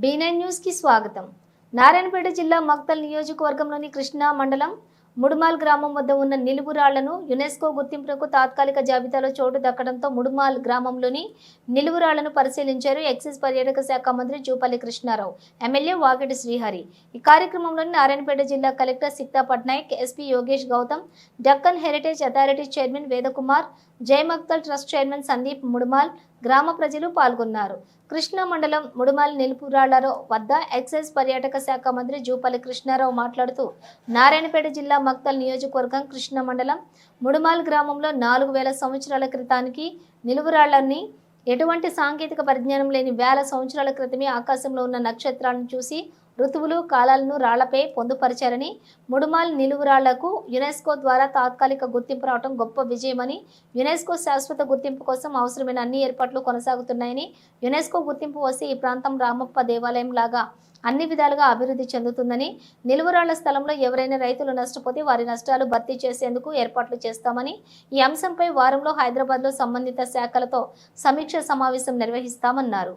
B9 న్యూస్కి స్వాగతం. నారాయణపేట జిల్లా మక్తల్ నియోజకవర్గంలోని కృష్ణా మండలం ముడుమాల్ గ్రామం వద్ద ఉన్న నిలువురాళ్ళను యునెస్కో గుర్తింపునకు తాత్కాలిక జాబితాలో చోటు దక్కడంతో ముడుమాల్ గ్రామంలోని నిలువురాళ్ళను పరిశీలించారు ఎక్సైజ్ పర్యాటక శాఖ మంత్రి జూపల్లి కృష్ణారావు ఎమ్మెల్యే వాకిటి శ్రీహరి. ఈ కార్యక్రమంలోని నారాయణపేట జిల్లా collector Sikta Patnaik SP Yogesh Gautam Deccan heritage authority chairman Vedakumar Jayamakthal trust chairman Sandeep Mudumal గ్రామ ప్రజలు పాల్గొన్నారు. కృష్ణా మండలం ముడుమాల్ నిలుపురాళ్ళలో వద్ద ఎక్సైజ్ పర్యాటక శాఖ మంత్రి జూపల్లి కృష్ణారావు మాట్లాడుతూ నారాయణపేట జిల్లా మక్తల్ నియోజకవర్గం కృష్ణా మండలం ముడుమాల్ గ్రామంలో నాలుగు వేల సంవత్సరాల క్రితానికి నిలువురాళ్ళన్నీ ఎటువంటి సాంకేతిక పరిజ్ఞానం లేని వేల సంవత్సరాల క్రితమే ఆకాశంలో ఉన్న నక్షత్రాలను చూసి ఋతువులు కాలాలను రాళ్ళపై పొందుపరిచారని ముడుమాల్ నిలువురాళ్ళకు యునెస్కో ద్వారా తాత్కాలిక గుర్తింపు రావడం గొప్ప విజయమని యునెస్కో శాశ్వత గుర్తింపు కోసం అవసరమైన అన్ని ఏర్పాట్లు కొనసాగుతున్నాయని యునెస్కో గుర్తింపు వస్తే ఈ ప్రాంతం రామప్ప దేవాలయం లాగా అన్ని విధాలుగా అభివృద్ధి చెందుతుందని నిలువరాళ్ళ స్థలంలో ఎవరైనా రైతులు నష్టపోతే వారి నష్టాలు భర్తీ చేసేందుకు ఏర్పాట్లు చేస్తామని ఈ అంశంపై వారంలో హైదరాబాద్లో సంబంధిత శాఖలతో సమీక్ష సమావేశం నిర్వహిస్తామన్నారు.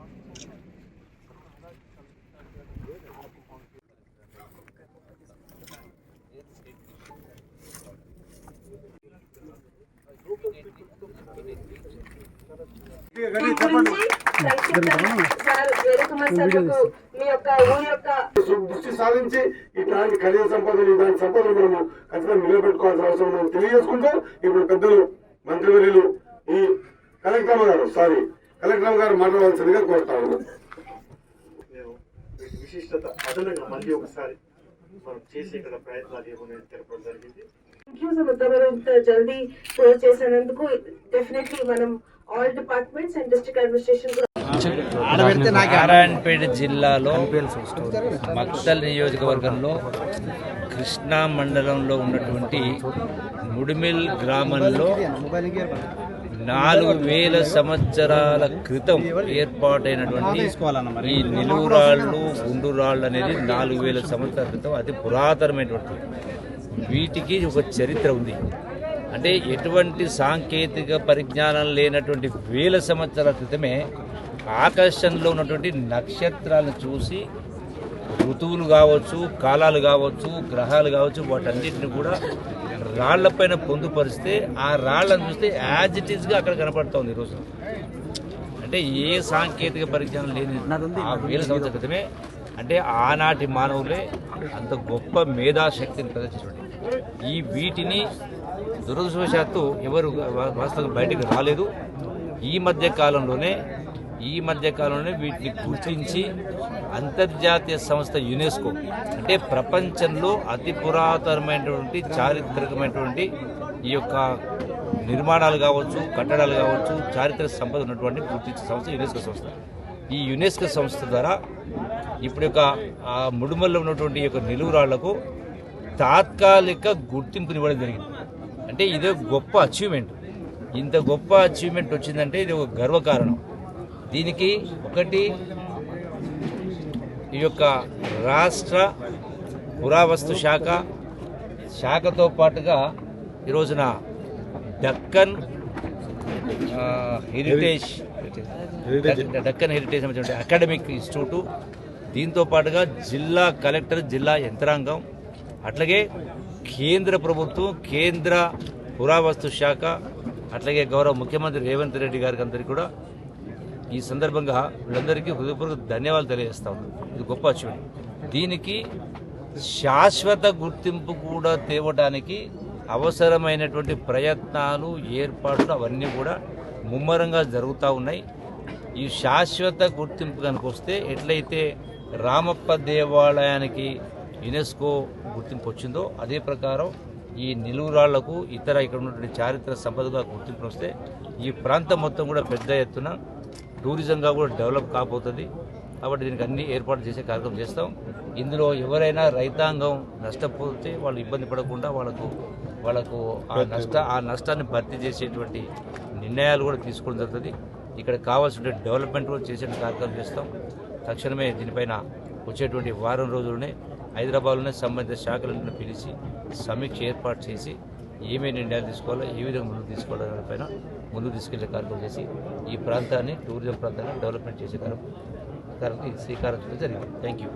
దృష్టి సాధించి ఇట్లాంటి ఖనిజ సంపదలు ఇలాంటి సంపదలు మనము ఖచ్చితంగా నిలబెట్టుకోవాల్సిన అవసరం మనం తెలియజేసుకుంటూ ఇప్పుడు పెద్దలు మంత్రివర్యులు ఈ కలెక్టర్ గారు సారీ కలెక్టర్ గారు మాట్లాడవలసిందిగా కోరుతాము విశిష్టత అదనంగా మళ్ళీ ఒకసారి మనం చేసే ఇక్కడ ప్రయత్నాలు ఏమనేది తెలపడం జరిగింది థ్యాంక్ యూ సో మొత్తం ఇంత జల్దీ చేసినందుకు డెఫినెట్లీ మనం all departments and district administration కూడా నారాయణపేట జిల్లాలో మక్తల్ నియోజకవర్గంలో కృష్ణా మండలంలో ఉన్నటువంటి ముడిమిల్ గ్రామంలో నాలుగు వేల సంవత్సరాల క్రితం ఏర్పాటైనటువంటి ఈ నిలువురాళ్ళు గుండురాళ్ళు అనేది నాలుగు వేల సంవత్సరాల క్రితం అతి పురాతనమైనటువంటి వీటికి ఒక చరిత్ర ఉంది. అంటే ఎటువంటి సాంకేతిక పరిజ్ఞానం లేనటువంటి వేల సంవత్సరాల క్రితమే ఆకాశంలో ఉన్నటువంటి నక్షత్రాలను చూసి ఋతువులు కావచ్చు కాలాలు కావచ్చు గ్రహాలు కావచ్చు వాటన్నిటిని కూడా రాళ్ళపైన పొందుపరిస్తే ఆ రాళ్ళను చూస్తే యాజ్ ఇట్ ఈస్గా అక్కడ కనపడుతోంది ఈరోజు అంటే ఏ సాంకేతిక పరిజ్ఞానం లేని ఆ వేల సంవత్సరాల క్రితమే అంటే ఆనాటి మానవులే అంత గొప్ప మేధాశక్తిని ప్రదర్శించండి ఈ వీటిని దురదృష్టవశాత్తు ఎవరు వా- వాస్తవంగా బయటకు రాలేదు. ఈ మధ్య కాలంలోనే ఈ మధ్య కాలంలోనే వీటిని గుర్తించి అంతర్జాతీయ సంస్థ యునెస్కో అంటే ప్రపంచంలో అతి పురాతనమైనటువంటి చారిత్రకమైనటువంటి ఈ యొక్క నిర్మాణాలు కావచ్చు కట్టడాలు కావచ్చు చారిత్రక సంపద ఉన్నటువంటి గుర్తించే సంస్థ యునెస్కో సంస్థ. ఈ యునెస్కో సంస్థ ద్వారా ఇప్పుడు యొక్క ఆ ముడుమల్లో ఉన్నటువంటి ఈ యొక్క నిలువురాళ్ళకు తాత్కాలిక గుర్తింపునివ్వడం జరిగింది. అంటే ఇదే గొప్ప అచీవ్మెంట్ ఇంత గొప్ప అచీవ్మెంట్ వచ్చిందంటే ఇది ఒక గర్వకారణం. దీనికి ఒకటి ఈ యొక్క రాష్ట్ర పురావస్తు శాఖ శాఖతో పాటుగా ఈ రోజున డక్కన్ హెరిటేజ్ డక్- డక్కన్ హెరిటేజ్ అనేటువంటి అకాడమిక్ ఇన్స్టిట్యూటు దీంతో పాటుగా జిల్లా కలెక్టర్ జిల్లా యంత్రాంగం. అట్లాగే కేంద్ర ప్రభుత్వం కేంద్ర పురావస్తు శాఖ అట్లాగే గౌరవ ముఖ్యమంత్రి రేవంత్ రెడ్డి గారికి అందరికీ కూడా ఈ సందర్భంగా వీళ్ళందరికీ హృదయపూర్వక ధన్యవాదాలు తెలియజేస్తా ఉన్నాను. ఇది గొప్ప అచీవ్మెంట్ దీనికి శాశ్వత గుర్తింపు కూడా తేవడానికి అవసరమైనటువంటి ప్రయత్నాలు ఏర్పాట్లు అవన్నీ కూడా ముమ్మరంగా జరుగుతూ ఉన్నాయి. ఈ శాశ్వత గుర్తింపు కనుక వస్తే ఎట్లయితే రామప్ప దేవాలయానికి యునెస్కో గుర్తింపు వచ్చిందో అదే ప్రకారం ఈ నిలువురాళ్ళకు ఇతర ఇక్కడ ఉన్నటువంటి చారిత్రక సంపదగా గుర్తింపు వస్తే ఈ ప్రాంతం మొత్తం కూడా పెద్ద ఎత్తున టూరిజంగా కూడా డెవలప్ కాబోతుంది. కాబట్టి దీనికి అన్ని ఏర్పాటు చేసే కార్యక్రమం చేస్తాం. ఇందులో ఎవరైనా రైతాంగం నష్టపోతే వాళ్ళు ఇబ్బంది పడకుండా వాళ్ళకు వాళ్ళకు ఆ నష్ట ఆ నష్టాన్ని భర్తీ చేసేటువంటి నిర్ణయాలు కూడా తీసుకోవడం జరుగుతుంది. ఇక్కడ కావాల్సిన డెవలప్మెంట్ కూడా చేసే కార్యక్రమం చేస్తాం. తక్షణమే దీనిపైన వచ్చేటువంటి వారం రోజుల్లోనే హైదరాబాద్లోనే సంబంధిత శాఖలను పిలిచి సమీక్ష ఏర్పాటు చేసి ఏమేమి నిర్ణయాలు తీసుకోవాలో ఏ విధంగా ముందుకు తీసుకోవాలో దానిపైన ముందుకు తీసుకెళ్ళే కార్యక్రమం చేసి ఈ ప్రాంతాన్ని టూరిజం ప్రాంతాన్ని డెవలప్మెంట్ చేసే కార్యక్రమం శ్రీకారం శ్రీకారం చుట్టూ జరిగింది. Thank you